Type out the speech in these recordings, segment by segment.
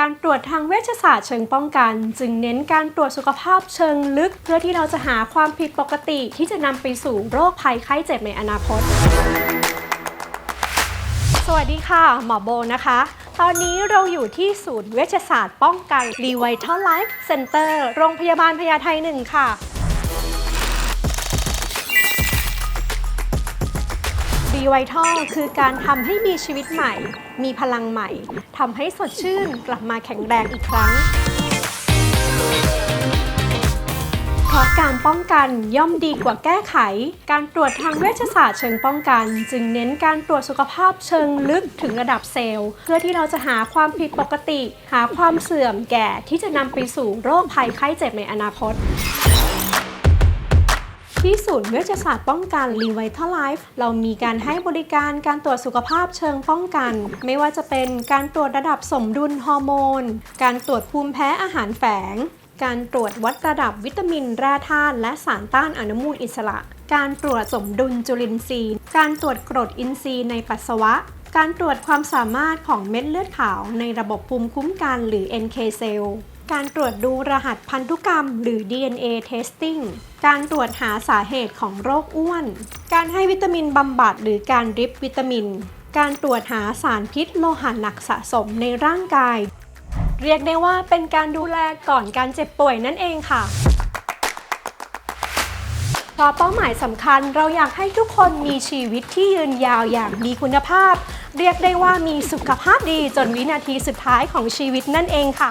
การตรวจทางเวชศาสตร์เชิงป้องกัน จึงเน้นการตรวจสุขภาพเชิงลึก เพื่อที่เราจะหาความผิดปกติที่จะนำไปสู่โรคภัยไข้เจ็บในอนาคต สวัสดีค่ะ หมอโบนะคะ ตอนนี้เราอยู่ที่ศูนย์เวชศาสตร์ป้องกัน r e v i t a l Life Center โรงพยาบาลพญาไทหนึ่งค่ะ รีไวทัลคือการทำให้มีชีวิตใหม่ มีพลังใหม่ทำให้สดชื่นกลับมาแข็งแรงอีกครั้ง เพราะการป้องกันย่อมดีกว่าแก้ไข การตรวจทางเวชศาสตร์เชิงป้องกัน จึงเน้นการตรวจสุขภาพเชิงลึกถึงระดับเซลล์ เพื่อที่เราจะหาความผิดปกติ หาความเสื่อมแก่ที่จะนำไปสู่โรคภัยไข้เจ็บในอนาคต ที่ศูนย์เวชศาสตร์ป้องกัน r e v i t a l Life เรามีการให้บริการการตรวจสุขภาพเชิงป้องกัน ไม่ว่าจะเป็นการตรวจระดับสมดุลฮอร์โมน การตรวจภูมิแพ้อาหารแฝง การตรวจวัดระดับวิตามินแร่ธาตุและสารต้านอนุมูลอิสระ การตรวจสมดุลจุลินทรีย์ การตรวจกรดอินทรีย์ในปัสสาวะ การตรวจความสามารถของเม็ดเลือดขาวในระบบภูมิคุ้มกันหรือ NK cell การตรวจดูรหัสพันธุกรรม หรือ DNA testing การตรวจหาสาเหตุของโรคอ้วน การให้วิตามินบำบัดหรือการริปวิตามิน การตรวจหาสารพิษโลหะหนักสะสมในร่างกาย เรียกได้ว่าเป็นการดูแลก่อนการเจ็บป่วยนั่นเองค่ะเพราะเป้าหมายสำคัญเราอยากให้ทุกคนมีชีวิตที่ยืนยาวอย่างมีคุณภาพ เรียกได้ว่ามีสุขภาพดีจนวินาทีสุดท้ายของชีวิตนั่นเองค่ะ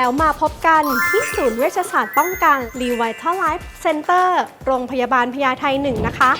แล้วมาพบกันที่ศูนย์เวชศาสตร์ป้องกัน r e v i t a l Life Center โรงพยาบาลพญาไทหนึ่งนะคะ